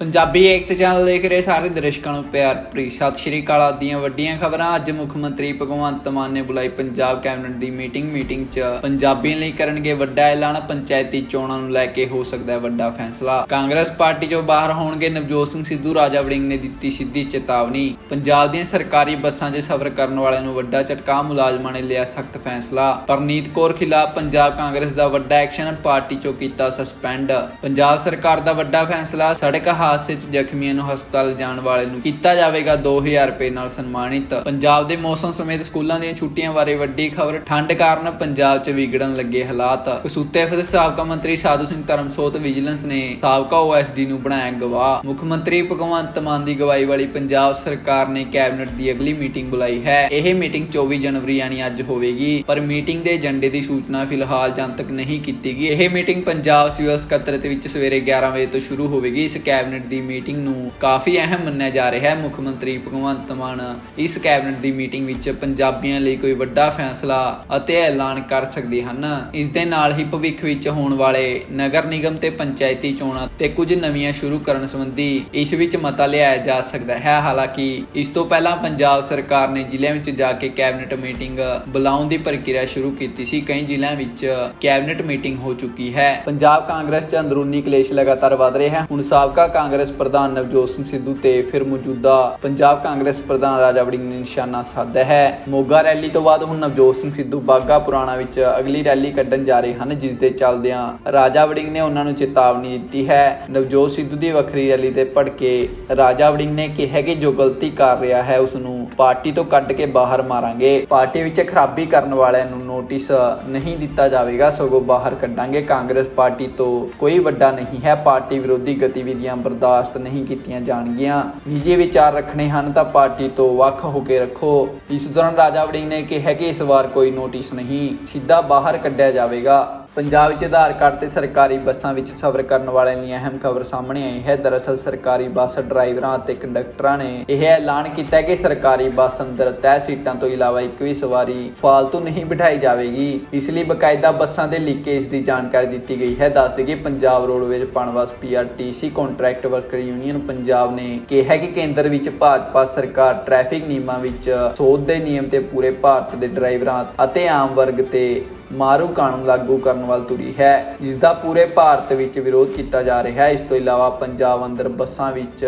ਪੰਜਾਬੀ ਏਕਤਾ channel ਦੇਖ ਰਹੇ ਸਾਰੇ ਦਰਸ਼ਕਾਂ ਨੂੰ ਪਿਆਰ ਭਰੀ। ਸਤਿ ਸ਼੍ਰੀ ਅਕਾਲ। ਆਪ ਵੱਡੀਆਂ ਖਬਰਾਂ। ਅੱਜ ਮੁੱਖ ਮੰਤਰੀ ਭਗਵੰਤ ਮਾਨ ਨੇ ਬੁਲਾਈ ਪੰਜਾਬ ਕੈਬਨਿਟ ਦੀ ਮੀਟਿੰਗ। ਮੀਟਿੰਗ 'ਚ ਪੰਜਾਬੀਆਂ ਲਈ ਕਰਨਗੇ ਵੱਡਾ ਐਲਾਨ। ਪੰਚਾਇਤੀ ਚੋਣਾਂ ਨੂੰ ਲੈ ਕੇ ਹੋ ਸਕਦਾ ਹੈ ਵੱਡਾ ਫੈਸਲਾ। ਕਾਂਗਰਸ ਪਾਰਟੀ 'ਚੋਂ ਬਾਹਰ ਹੋਣਗੇ ਨਵਜੋਤ ਸਿੰਘ ਸਿੱਧੂ। ਰਾਜਾ ਵੜਿੰਗ ਨੇ ਦਿੱਤੀ ਸਿੱਧੀ ਚੇਤਾਵਨੀ। ਪੰਜਾਬ ਦੀਆਂ ਸਰਕਾਰੀ ਬੱਸਾਂ 'ਚ ਸਫ਼ਰ ਕਰਨ ਵਾਲਿਆਂ ਨੂੰ ਵੱਡਾ ਝਟਕਾ। ਮੁਲਾਜ਼ਮਾਂ ਨੇ ਲਿਆ ਸਖਤ ਫੈਸਲਾ। ਪਰਨੀਤ ਕੌਰ ਖਿਲਾਫ ਪੰਜਾਬ ਕਾਂਗਰਸ ਦਾ ਵੱਡਾ ਐਕਸ਼ਨ। ਪਾਰਟੀ 'ਚੋਂ ਕੀਤਾ ਸਸਪੈਂਡ। ਪੰਜਾਬ ਸਰਕਾਰ ਦਾ ਵੱਡਾ ਫੈਸਲਾ। ਸੜਕ ਹਾਦਸੇ 'ਚ ਜ਼ਖਮੀਆਂ ਨੂੰ ਹਸਪਤਾਲ ਜਾਣ ਵਾਲੇ ਨੂੰ ਕੀਤਾ ਜਾਵੇਗਾ 2000 ਰੁਪਏ ਨਾਲ ਸਨਮਾਨਿਤ। ਪੰਜਾਬ ਦੇ ਮੌਸਮ ਸਮੇਤ ਸਕੂਲਾਂ ਦੀਆਂ ਛੁੱਟੀਆਂ ਬਾਰੇ ਵੱਡੀ ਖਬਰ ਠੰਡ ਕਾਰਨ ਪੰਜਾਬ 'ਚ ਵਿਗੜਨ ਲੱਗੇ ਹਾਲਾਤ। ਕਸੂਤੇ ਫਤਿਹ ਸਾਬਕਾ ਮੰਤਰੀ ਸਾਧੂ ਸਿੰਘ ਧਰਮਸੋਤ ਵਿਜੀਲੈਂਸ ਨੇ ਸਾਬਕਾ ਓਐਸਡੀ ਨੂੰ ਬਣਾਇਆ ਗਵਾਹ। ਮੁੱਖ ਮੰਤਰੀ ਭਗਵੰਤ ਮਾਨ ਦੀ ਗਵਾਹੀ ਵਾਲੀ ਪੰਜਾਬ ਸਰਕਾਰ ਨੇ ਕੈਬਨਿਟ ਦੀ ਅਗਲੀ ਮੀਟਿੰਗ ਬੁਲਾਈ ਹੈ। ਇਹ ਮੀਟਿੰਗ 24 ਜਨਵਰੀ ਯਾਨੀ ਅੱਜ ਹੋਵੇਗੀ, ਪਰ ਮੀਟਿੰਗ ਦੇ ਏਜੰਡੇ ਦੀ ਸੂਚਨਾ ਫਿਲਹਾਲ ਜਨਤਕ ਨਹੀਂ ਕੀਤੀ ਗਈ। ਇਹ ਮੀਟਿੰਗ ਪੰਜਾਬ ਸਿਵਲ ਸਕੱਤਰੇਤ ਵਿੱਚ ਸਵੇਰੇ 11 ਵਜੇ ਤੋਂ ਸ਼ੁਰੂ ਹੋਵੇਗੀ। ਇਸ ਕੈਬਨਿਟ ਦੀ ਮੀਟਿੰਗ ਨੂੰ ਕਾਫੀ ਅਹਿਮ ਮੰਨਿਆ ਜਾ ਰਿਹਾ ਹੈ। ਮੁੱਖ ਮੰਤਰੀ ਭਗਵੰਤ ਮਾਨ ਇਸ ਕੈਬਨਿਟ ਦੀ ਮੀਟਿੰਗ ਵਿੱਚ ਪੰਜਾਬੀਆਂ ਲਈ ਕੋਈ ਵੱਡਾ ਫੈਸਲਾ ਅਤੇ ਐਲਾਨ ਕਰ ਸਕਦੇ ਹਨ। ਇਸ ਦੇ ਨਾਲ ਹੀ ਭਵਿੱਖ ਵਿੱਚ ਹੋਣ ਵਾਲੇ ਨਗਰ ਨਿਗਮ ਤੇ ਪੰਚਾਇਤੀ ਚੋਣਾਂ ਤੇ ਕੁਝ ਨਵੀਆਂ ਸ਼ੁਰੂ ਕਰਨ ਸੰਬੰਧੀ ਇਸ ਵਿੱਚ ਮਤਾ ਲਿਆਇਆ ਜਾ ਸਕਦਾ ਹੈ। ਹਾਲਾਂਕਿ ਇਸ ਤੋਂ ਪਹਿਲਾਂ ਪੰਜਾਬ ਸਰਕਾਰ ਨੇ ਜ਼ਿਲ੍ਹਿਆਂ ਵਿੱਚ ਜਾ ਕੇ ਕੈਬਨਿਟ ਮੀਟਿੰਗ ਬੁਲਾਉਣ ਦੀ ਪ੍ਰਕਿਰਿਆ ਸ਼ੁਰੂ ਕੀਤੀ ਸੀ। ਕਈ ਜ਼ਿਲ੍ਹਿਆਂ ਵਿੱਚ ਕੈਬਨਿਟ ਮੀਟਿੰਗ ਹੋ ਚੁੱਕੀ ਹੈ। ਪੰਜਾਬ ਕਾਂਗਰਸ 'ਚ ਅੰਦਰੂਨੀ ਕਲੇਸ਼ ਲਗਾਤਾਰ ਵਧ ਰਿਹਾ ਹੈ। ਹੁਣ ਸਾਬਕਾ ਕਾਂਗਰਸ ਪ੍ਰਧਾਨ ਨਵਜੋਤ ਸਿੰਘ ਸਿੱਧੂ ਤੇ ਫਿਰ ਮੌਜੂਦਾ ਪੰਜਾਬ ਕਾਂਗਰਸ ਪ੍ਰਧਾਨ ਰਾਜਾ ਵੜਿੰਗ ਨੇ ਨਿਸ਼ਾਨਾ ਸਾਧਿਆ ਹੈ। ਮੋਗਾ ਰੈਲੀ ਤੋਂ ਬਾਅਦ ਹੁਣ ਨਵਜੋਤ ਸਿੰਘ ਸਿੱਧੂ ਬਾਗਾ ਪੁਰਾਣਾ ਵਿੱਚ ਅਗਲੀ ਰੈਲੀ ਕੱਢਣ ਜਾ ਰਹੇ ਹਨ, ਜਿਸ ਦੇ ਚੱਲਦਿਆਂ ਰਾਜਾ ਵੜਿੰਗ ਨੇ ਉਹਨਾਂ ਨੂੰ ਚੇਤਾਵਨੀ ਦਿੱਤੀ ਹੈ। ਨਵਜੋਤ ਸਿੱਧੂ ਦੀ ਵੱਖਰੀ ਰੈਲੀ ਤੇ ਭੜਕੇ ਰਾਜਾ ਵੜਿੰਗ ਨੇ ਕਿਹਾ ਕਿ ਜੋ ਗਲਤੀ ਕਰ ਰਿਹਾ ਹੈ, ਉਸ ਨੂੰ ਪਾਰਟੀ ਤੋਂ ਕੱਢ ਕੇ ਬਾਹਰ ਮਾਰਾਂਗੇ। ਪਾਰਟੀ ਵਿੱਚ ਖਰਾਬੀ ਕਰਨ ਵਾਲਿਆਂ ਨੂੰ ਨੋਟਿਸ ਨਹੀਂ ਦਿੱਤਾ ਜਾਵੇਗਾ, ਸਗੋਂ ਬਾਹਰ ਕੱਢਾਂਗੇ। ਕਾਂਗਰਸ ਪਾਰਟੀ ਤੋਂ ਕੋਈ ਵੱਡਾ ਨਹੀਂ ਹੈ। ਪਾਰਟੀ ਵਿਰੋਧੀ ਗਤੀਵਿਧੀਆਂ ਬਰਦਾਸ਼ਤ ਨਹੀਂ ਕੀਤੀਆਂ ਜਾਣਗੀਆਂ। ਨਿੱਜੀ ਵਿਚਾਰ ਰੱਖਣੇ ਹਨ ਤਾਂ ਪਾਰਟੀ ਤੋਂ ਵੱਖ ਹੋ ਕੇ ਰੱਖੋ। ਇਸ ਦੌਰਾਨ ਰਾਜਾ ਵੜਿੰਗ ਨੇ ਕਿਹਾ ਕਿ ਇਸ ਵਾਰ ਕੋਈ ਨੋਟਿਸ ਨਹੀਂ। ਸਿੱਧਾ ਬਾਹਰ ਕੱਢਿਆ ਜਾਵੇਗਾ। ਪੰਜਾਬ ਵਿੱਚ ਆਧਾਰ ਕਾਰਡ ਤੇ ਸਰਕਾਰੀ ਬੱਸਾਂ ਵਿੱਚ ਸਫ਼ਰ ਕਰਨ ਵਾਲਿਆਂ ਲਈ ਅਹਿਮ ਖਬਰ ਸਾਹਮਣੇ ਆਈ ਹੈ। ਦਰਅਸਲ ਸਰਕਾਰੀ ਬੱਸ ਡਰਾਈਵਰਾਂ ਅਤੇ ਕੰਡਕਟਰਾਂ ਨੇ ਇਹ ਐਲਾਨ ਕੀਤਾ ਕਿ ਸਰਕਾਰੀ ਬੱਸ ਅੰਦਰ ਤੈਅ ਸੀਟਾਂ ਤੋਂ ਇਲਾਵਾ ਇੱਕ ਵੀ ਸਵਾਰੀ ਫਾਲਤੂ ਨਹੀਂ ਬਿਠਾਈ ਜਾਵੇਗੀ। ਇਸ ਲਈ ਬਕਾਇਦਾ ਬੱਸਾਂ ਦੇ ਲੀਕੇਜ ਦੀ ਜਾਣਕਾਰੀ ਦਿੱਤੀ ਗਈ ਹੈ। ਦੱਸ ਦਈਏ, Punjab roadways Punbus PRTC contract worker union Punjab ਨੇ ਕਿਹਾ ਕਿ ਕੇਂਦਰ ਵਿੱਚ ਭਾਜਪਾ ਸਰਕਾਰ ਟ੍ਰੈਫਿਕ ਨਿਯਮਾਂ ਵਿੱਚ ਸੋਧ ਦੇ ਨਿਯਮ ਤੇ ਪੂਰੇ ਭਾਰਤ ਦੇ ਡਰਾਈਵਰਾਂ ਅਤੇ ਆਮ ਵਰਗ ਤੇ ਮਾਰੂ ਕਾਨੂੰਨ ਲਾਗੂ ਕਰਨ ਵੱਲ ਤੁਰੀ ਹੈ ਜਿਸ ਦਾ ਪੂਰੇ ਭਾਰਤ ਵਿੱਚ ਵਿਰੋਧ ਕੀਤਾ ਜਾ ਰਿਹਾ ਹੈ। ਇਸ ਤੋਂ ਇਲਾਵਾ ਪੰਜਾਬ ਅੰਦਰ ਬੱਸਾਂ ਵਿੱਚ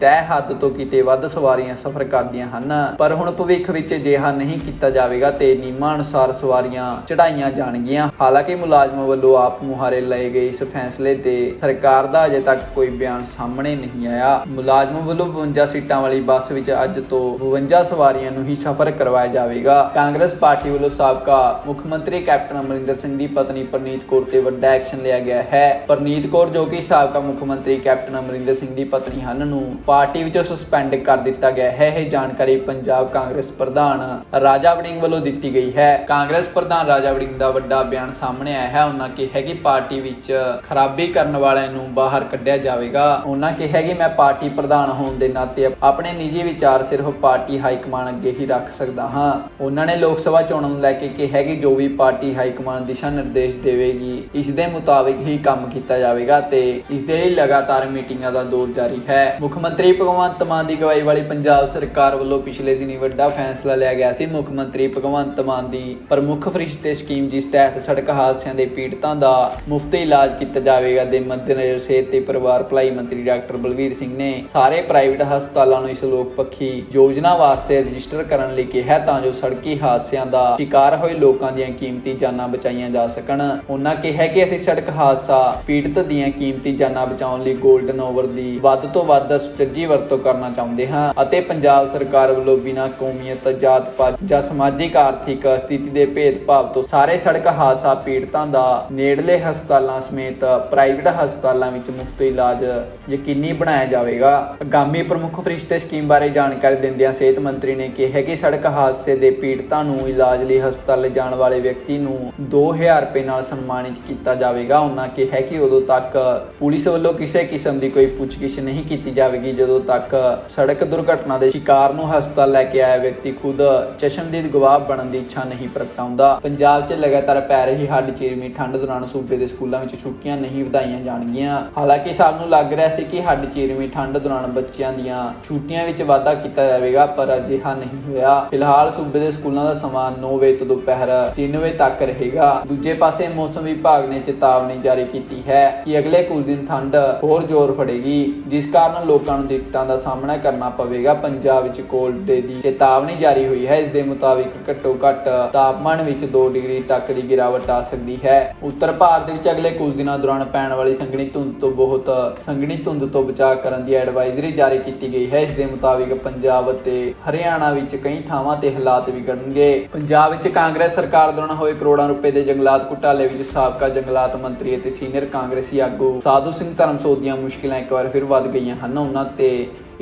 ਤੈਅ ਹੱਦ ਤੋਂ ਕਿਤੇ ਵੱਧ ਸਵਾਰੀਆਂ ਸਫ਼ਰ ਕਰਦੀਆਂ ਹਨ, ਪਰ ਹੁਣ ਭਵਿੱਖ ਵਿੱਚ ਅਜਿਹਾ ਨਹੀਂ ਕੀਤਾ ਜਾਵੇਗਾ ਤੇ ਨਿਯਮਾਂ ਅਨੁਸਾਰ ਸਵਾਰੀਆਂ ਚੜਾਈਆਂ ਜਾਣਗੀਆਂ। ਹਾਲਾਂਕਿ ਮੁਲਾਜ਼ਮਾਂ ਵੱਲੋਂ ਆਪ ਮੁਹਾਰੇ ਲਏ ਗਏ ਇਸ ਫੈਸਲੇ ਤੇ ਸਰਕਾਰ ਦਾ ਅਜੇ ਤੱਕ ਕੋਈ ਬਿਆਨ ਸਾਹਮਣੇ ਨਹੀਂ ਆਇਆ। ਮੁਲਾਜ਼ਮਾਂ ਵੱਲੋਂ 52 ਸੀਟਾਂ ਵਾਲੀ ਬੱਸ ਵਿੱਚ ਅੱਜ ਤੋਂ 52 ਸਵਾਰੀਆਂ ਨੂੰ ਹੀ ਸਫ਼ਰ ਕਰਵਾਇਆ ਜਾਵੇਗਾ। ਕਾਂਗਰਸ ਪਾਰਟੀ ਵੱਲੋਂ ਸਾਬਕਾ ਮੁੱਖ ਮੰਤਰੀ ਕੈਪਟਨ ਕੈਪਟਨ ਅਮਰਿੰਦਰ ਸਿੰਘ ਦੀ ਪਤਨੀ ਪ੍ਰਨੀਤ ਕੌਰ ਤੇ ਵੱਡਾ ਐਕਸ਼ਨ ਲਿਆ ਗਿਆ ਹੈ। ਪ੍ਰਨੀਤ ਕੌਰ ਜੋ ਕਿ ਸਾਬਕਾ ਮੁੱਖ ਮੰਤਰੀ ਕੈਪਟਨ ਅਮਰਿੰਦਰ ਸਿੰਘ ਦੀ ਪਤਨੀ ਹਨ, ਨੂੰ ਪਾਰਟੀ ਵਿੱਚੋਂ ਸਸਪੈਂਡ ਕਰ ਦਿੱਤਾ ਗਿਆ ਹੈ। ਇਹ ਜਾਣਕਾਰੀ ਪੰਜਾਬ ਕਾਂਗਰਸ ਪ੍ਰਧਾਨ ਰਾਜਾ ਵੜਿੰਗ ਵੱਲੋਂ ਦਿੱਤੀ ਗਈ ਹੈ। ਕਾਂਗਰਸ ਪ੍ਰਧਾਨ ਰਾਜਾ ਵੜਿੰਗ ਦਾ ਵੱਡਾ ਬਿਆਨ ਸਾਹਮਣੇ ਆਇਆ ਹੈ। ਉਹਨਾਂ ਕਿਹਾ ਕਿ ਪਾਰਟੀ ਵਿੱਚ ਖਰਾਬੀ ਕਰਨ ਵਾਲਿਆਂ ਨੂੰ ਬਾਹਰ ਕੱਢਿਆ ਜਾਵੇਗਾ। ਉਹਨਾਂ ਕਿਹਾ ਕਿ ਮੈਂ ਪਾਰਟੀ ਪ੍ਰਧਾਨ ਹੋਣ ਦੇ ਨਾਤੇ ਆਪਣੇ ਨਿੱਜੀ ਵਿਚਾਰ ਸਿਰਫ ਪਾਰਟੀ ਹਾਈ ਕਮਾਨ ਅੱਗੇ ਹੀ ਰੱਖ ਸਕਦਾ ਹਾਂ। ਉਹਨਾਂ ਨੇ ਲੋਕ ਸਭਾ ਚੋਣਾਂ ਨੂੰ ਲੈ ਕੇ ਕਿਹਾ ਕਿ ਜੋ ਵੀ ਪਾਰਟੀ ਹਾਈ ਕਮਾਂਡ ਦਿਸ਼ਾ ਨਿਰਦੇਸ਼ ਦੇਵੇਗੀ। ਇਸ ਦੇ ਮੁਤਾਬਿਕ ਹੀ ਕੰਮ ਕੀਤਾ ਜਾਵੇਗਾ ਤੇ ਇਸ ਦੇ ਲਈ ਲਗਾਤਾਰ ਮੀਟਿੰਗਾਂ ਦਾ ਦੌਰ ਜਾਰੀ ਹੈ। ਮੁੱਖ ਮੰਤਰੀ ਭਗਵੰਤ ਮਾਨ ਦੀ ਗਵਾਹੀ ਵਾਲੀ ਪੰਜਾਬ ਸਰਕਾਰ ਵੱਲੋਂ ਪਿਛਲੇ ਦਿਨੀ ਵੱਡਾ ਫੈਸਲਾ ਲਿਆ ਗਿਆ ਸੀ। ਮੁੱਖ ਮੰਤਰੀ ਭਗਵੰਤ ਮਾਨ ਦੀ ਪ੍ਰਮੁੱਖ ਫਰਿਸ਼ਤੇ ਸਕੀਮ ਜਿਸ ਤਹਿਤ ਸੜਕ ਹਾਦਸਿਆਂ ਦੇ ਪੀੜਤਾਂ ਦਾ ਮੁਫਤ ਇਲਾਜ ਕੀਤਾ ਜਾਵੇਗਾ ਦੇ ਮੱਦੇਨਜ਼ਰ ਸਿਹਤ ਤੇ ਪਰਿਵਾਰ ਭਲਾਈ ਮੰਤਰੀ ਡਾਕਟਰ ਬਲਵੀਰ ਸਿੰਘ ਨੇ ਸਾਰੇ ਪ੍ਰਾਈਵੇਟ ਹਸਪਤਾਲਾਂ ਨੂੰ ਇਸ ਲੋਕ ਪੱਖੀ ਯੋਜਨਾ ਵਾਸਤੇ ਰਜਿਸਟਰ ਕਰਨ ਲਈ ਕਿਹਾ ਤਾਂ ਜੋ ਸੜਕੀ ਹਾਦਸਿਆਂ ਦਾ ਸ਼ਿਕਾਰ ਹੋਏ ਲੋਕਾਂ ਦੀਆਂ ਕੀਮਤੀ ਜਾਨਾਂ ਬਚਾਈਆਂ ਜਾ ਸਕਣ। ਉਹਨਾਂ ਕਿਹਾ ਕਿ ਅਸੀਂ ਸੜਕ ਹਾਦਸਾ ਪੀੜਤ ਦੀਆਂ ਕੀਮਤੀ ਜਾਨਾਂ ਬਚਾਉਣ ਲਈ 골ਡਨ ਓਵਰ ਦੀ ਵੱਧ ਤੋਂ ਵੱਧ ਸੁਚੱਜੀ ਵਰਤੋਂ ਕਰਨਾ ਚਾਹੁੰਦੇ ਹਾਂ ਅਤੇ ਪੰਜਾਬ ਸਰਕਾਰ ਵੱਲੋਂ ਬਿਨਾਂ ਕੌਮੀਅਤ, ਜਾਤ ਪਾਤ ਜਾਂ ਸਮਾਜਿਕ ਆਰਥਿਕ ਸਥਿਤੀ ਦੇ ਭੇਦਭਾਵ ਤੋਂ ਸਾਰੇ ਸੜਕ ਹਾਦਸਾ ਪੀੜਤਾਂ ਦਾ ਨੇੜਲੇ ਹਸਪਤਾਲਾਂ ਸਮੇਤ ਪ੍ਰਾਈਵੇਟ ਹਸਪਤਾਲਾਂ ਵਿੱਚ ਮੁਫਤ ਇਲਾਜ ਯਕੀਨੀ ਬਣਾਇਆ ਜਾਵੇਗਾ। ਆਗਾਮੀ ਪ੍ਰਮੁੱਖ ਫਰਿਸ਼ਤੇ ਸਕੀਮ ਬਾਰੇ ਜਾਣਕਾਰੀ ਦਿੰਦਿਆਂ ਸਿਹਤ ਮੰਤਰੀ ਨੇ ਕਿਹਾ ਕਿ ਸੜਕ ਹਾਦਸੇ ਦੇ ਪੀੜਤਾਂ ਨੂੰ ਇਲਾਜ ਲਈ ਹਸਪਤਾਲ ਲਿਜਾਣ ਵਾਲੇ ਵਿਅਕਤੀ ਨੂੰ ਨੂੰ 2000 ਰੁਪਏ ਨਾਲ ਸਨਮਾਨਿਤ ਕੀਤਾ ਜਾਵੇਗਾ। ਉਹਨਾਂ ਕਿਹਾ ਕਿ ਉਦੋਂ ਤੱਕ ਪੁਲਿਸ ਵੱਲੋਂ ਕਿਸੇ ਕਿਸਮ ਦੀ ਕੋਈ ਪੁੱਛਗਿੱਛ ਨਹੀਂ ਕੀਤੀ ਜਾਵੇਗੀ। ਜਦੋਂ ਤੱਕ ਸੜਕ ਦੁਰਘਟਨਾ ਦੇ ਸ਼ਿਕਾਰ ਨੂੰ ਹਸਪਤਾਲ ਲੈ ਕੇ ਆਇਆ ਵਿਅਕਤੀ ਖੁਦ ਚਸ਼ਮਦੀਦ ਗਵਾਹ ਬਣਨ ਦੀ ਇੱਛਾ ਨਹੀਂ ਪ੍ਰਗਟਾਉਂਦਾ। ਪੰਜਾਬ 'ਚ ਲਗਾਤਾਰ ਪੈ ਰਹੀ ਹੱਡ ਚੀਰਮੀ ਠੰਡ ਦੌਰਾਨ ਸੂਬੇ ਦੇ ਸਕੂਲਾਂ ਵਿੱਚ ਛੁੱਟੀਆਂ ਨਹੀਂ ਵਧਾਈਆਂ ਜਾਣਗੀਆਂ। ਹਾਲਾਂਕਿ ਸਭ ਨੂੰ ਲੱਗ ਰਿਹਾ ਸੀ ਕਿ ਹੱਡ ਚੀਰਮੀ ਠੰਡ ਦੌਰਾਨ ਬੱਚਿਆਂ ਦੀਆਂ ਛੁੱਟੀਆਂ ਵਿੱਚ ਵਾਧਾ ਕੀਤਾ ਜਾਵੇਗਾ, ਪਰ ਅਜਿਹਾ ਨਹੀਂ ਹੋਇਆ। ਫਿਲਹਾਲ ਸੂਬੇ ਦੇ ਸਕੂਲਾਂ ਦਾ ਸਮਾਂ 9 ਵਜੇ ਤੋਂ ਦੁਪਹਿਰ 3 ਵਜੇ ਤੱਕ ਰਹੇਗਾ ਦੂਜੇ ਪਾਸੇ ਮੌਸਮ ਵਿਭਾਗ ਨੇ ਚੇਤਾਵਨੀ ਜਾਰੀ ਕੀਤੀ ਹੈ ਕਿ ਅਗਲੇ ਕੁਝ ਦਿਨ ਠੰਡ ਹੋਰ ਜ਼ੋਰ ਫੜੇਗੀ, ਜਿਸ ਕਾਰਨ ਲੋਕਾਂ ਨੂੰ ਦਿੱਕਤਾਂ ਦਾ ਸਾਹਮਣਾ ਕਰਨਾ ਪਵੇਗਾ। ਪੰਜਾਬ ਵਿੱਚ ਕੋਲਡ ਡੇ ਦੀ ਚੇਤਾਵਨੀ ਜਾਰੀ ਹੋਈ ਹੈ। ਇਸ ਦੇ ਮੁਤਾਬਿਕ ਘੱਟੋ ਘੱਟ ਤਾਪਮਾਨ ਵਿੱਚ 2 ਡਿਗਰੀ ਤੱਕ ਦੀ ਗਿਰਾਵਟ ਆ ਸਕਦੀ ਹੈ। ਉੱਤਰ ਭਾਰਤ ਵਿੱਚ ਅਗਲੇ ਕੁਝ ਦਿਨਾਂ ਦੌਰਾਨ ਪੈਣ ਵਾਲੀ ਸੰਘਣੀ ਧੁੰਦ ਤੋਂ ਬਹੁਤ ਸੰਘਣੀ ਧੁੰਦ ਤੋਂ ਬਚਾਅ ਕਰਨ ਦੀ ਐਡਵਾਈਜ਼ਰੀ ਜਾਰੀ ਕੀਤੀ ਗਈ ਹੈ। ਇਸ ਦੇ ਮੁਤਾਬਿਕ ਪੰਜਾਬ ਅਤੇ ਹਰਿਆਣਾ ਵਿੱਚ ਕਈ ਥਾਵਾਂ ਤੇ ਹਾਲਾਤ ਵਿਗੜਨਗੇ। ਪੰਜਾਬ ਵਿੱਚ ਕਾਂਗਰਸ ਸਰਕਾਰ ਦੌਰਾਨ ਹੋਏ ਕਰੋੜਾਂ ਕਰੋੜਾਂ ਰੁਪਏ ਦੇ ਜੰਗਲਾਤ ਘੁਟਾਲੇ ਵਿੱਚ ਸਾਬਕਾ ਜੰਗਲਾਤ ਮੰਤਰੀ ਅਤੇ ਸੀਨੀਅਰ ਕਾਂਗਰਸੀ ਆਗੂ ਸਾਧੂ ਸਿੰਘ ਧਰਮਸੋਤ ਦੀਆਂ ਮੁਸ਼ਕਿਲਾਂ ਇੱਕ ਵਾਰ ਫਿਰ ਵੱਧ ਗਈਆਂ ਹਨ। ਉਹਨਾਂ ਤੇ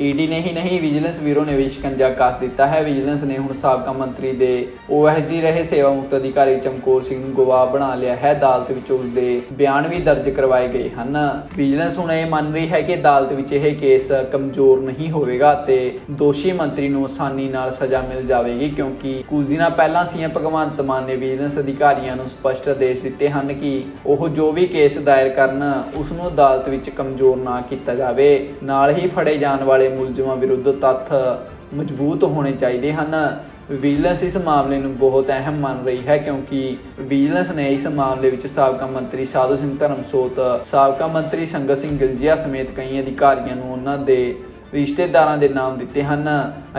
ਈਡੀ ਨੇ ਹੀ ਨਹੀਂ, ਵਿਜੀਲੈਂਸ ਬਿਊਰੋ ਨੇ ਵੀ ਸ਼ਿਕੰਜਾ ਕੱਸ ਦਿੱਤਾ ਹੈ। ਵਿਜੀਲੈਂਸ ਨੇ ਹੁਣ ਸਾਬਕਾ ਮੰਤਰੀ ਦੇ ਓਐਸਡੀ ਰਹੇ ਸੇਵਾ ਮੁਕਤ ਅਧਿਕਾਰੀ ਚਮਕੌਰ ਸਿੰਘ ਨੂੰ ਗਵਾਹ ਬਣਾ ਲਿਆ ਹੈ। ਅਦਾਲਤ ਵਿੱਚ ਉਸ ਦੇ ਬਿਆਨ ਵੀ ਦਰਜ ਕਰਵਾਏ ਗਏ ਹਨ। ਵਿਜੀਲੈਂਸ ਹੁਣ ਇਹ ਮੰਨ ਰਹੀ ਹੈ ਕਿ ਅਦਾਲਤ ਵਿੱਚ ਇਹ ਕੇਸ ਕਮਜ਼ੋਰ ਨਹੀਂ ਹੋਵੇਗਾ ਤੇ ਦੋਸ਼ੀ ਮੰਤਰੀ ਨੂੰ ਆਸਾਨੀ ਨਾਲ ਸਜ਼ਾ ਮਿਲ ਜਾਵੇਗੀ ਕਿਉਂਕਿ ਕੁਝ ਦਿਨਾਂ ਪਹਿਲਾਂ ਸੀਐਮ ਭਗਵੰਤ ਮਾਨ ਨੇ ਵਿਜੀਲੈਂਸ ਅਧਿਕਾਰੀਆਂ ਨੂੰ ਸਪਸ਼ਟ ਆਦੇਸ਼ ਦਿੱਤੇ ਹਨ ਕਿ ਉਹ ਜੋ ਵੀ ਕੇਸ ਦਾਇਰ ਕਰਨ ਉਸ ਨੂੰ ਅਦਾਲਤ ਵਿੱਚ ਕਮਜ਼ੋਰ ਨਾ ਕੀਤਾ ਜਾਵੇ। ਨਾਲ ਹੀ ਫੜੇ ਜਾਣ ਵਾਲੇ ਮੁਲਜ਼ਮਾਂ ਵਿਰੁੱਧ ਤੱਥ ਮਜ਼ਬੂਤ ਹੋਣੇ ਚਾਹੀਦੇ ਹਨ। ਵਿਜੀਲੈਂਸ ਇਸ ਮਾਮਲੇ ਨੂੰ ਬਹੁਤ ਅਹਿਮ ਮੰਨ ਰਹੀ ਹੈ ਕਿਉਂਕਿ ਵਿਜੀਲੈਂਸ ਨੇ ਇਸ ਮਾਮਲੇ ਵਿੱਚ ਸਾਬਕਾ ਮੰਤਰੀ ਸਾਧੂ ਸਿੰਘ ਧਰਮਸੋਤ, ਸਾਬਕਾ ਮੰਤਰੀ ਸੰਗਤ ਸਿੰਘ ਗਿਲਜੀਆ ਸਮੇਤ ਕਈ ਅਧਿਕਾਰੀਆਂ ਨੂੰ ਉਹਨਾਂ ਦੇ ਰਿਸ਼ਤੇਦਾਰਾਂ ਦੇ ਨਾਮ ਦਿੱਤੇ ਹਨ।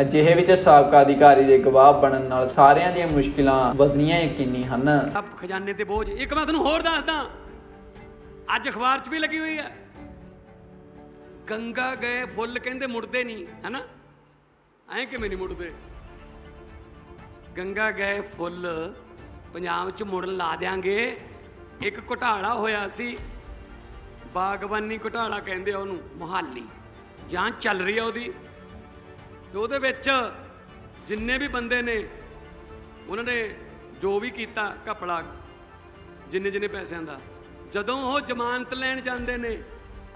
ਅਜਿਹੇ ਵਿੱਚ ਸਾਬਕਾ ਅਧਿਕਾਰੀ ਦੇ ਗਵਾਹ ਬਣਨ ਨਾਲ ਸਾਰਿਆਂ ਦੀਆਂ ਮੁਸ਼ਕਿਲਾਂ ਵਧਣੀਆਂ ਯਕੀਨੀ ਹਨ। ਖਜ਼ਾਨੇ ਤੇ ਬੋਝ, ਇੱਕ ਮੈਂ ਤੁਹਾਨੂੰ ਹੋਰ ਦੱਸਦਾ। ਅੱਜ ਅਖਬਾਰ 'ਚ ਵੀ ਲੱਗੀ ਹੋਈ ਹੈ। ਗੰਗਾ ਗਏ, ਫੁੱਲ ਕਹਿੰਦੇ ਮੁੜਦੇ ਨਹੀਂ, ਹੈਨਾ? ਐਂ ਕਿਵੇਂ ਨਹੀਂ ਮੁੜਦੇ? ਗੰਗਾ ਗਏ, ਫੁੱਲ ਪੰਜਾਬ 'ਚ ਮੁੜਨ ਲਾ ਦਿਆਂਗੇ। ਇੱਕ ਘੁਟਾਲਾ ਹੋਇਆ ਸੀ, ਬਾਗਬਾਨੀ ਘੁਟਾਲਾ ਕਹਿੰਦੇ ਆ ਉਹਨੂੰ, ਮੁਹਾਲੀ। ਜਾਂ ਚੱਲ ਰਹੀ ਆ ਉਹਦੀ। ਤੇ ਉਹਦੇ ਵਿੱਚ ਜਿੰਨੇ ਵੀ ਬੰਦੇ ਨੇ, ਉਹਨਾਂ ਨੇ ਜੋ ਵੀ ਕੀਤਾ, ਘਪਲਾ ਜਿੰਨੇ ਜਿੰਨੇ ਪੈਸਿਆਂ ਦਾ। ਜਦੋਂ ਉਹ ਜ਼ਮਾਨਤ ਲੈਣ ਜਾਂਦੇ ਨੇ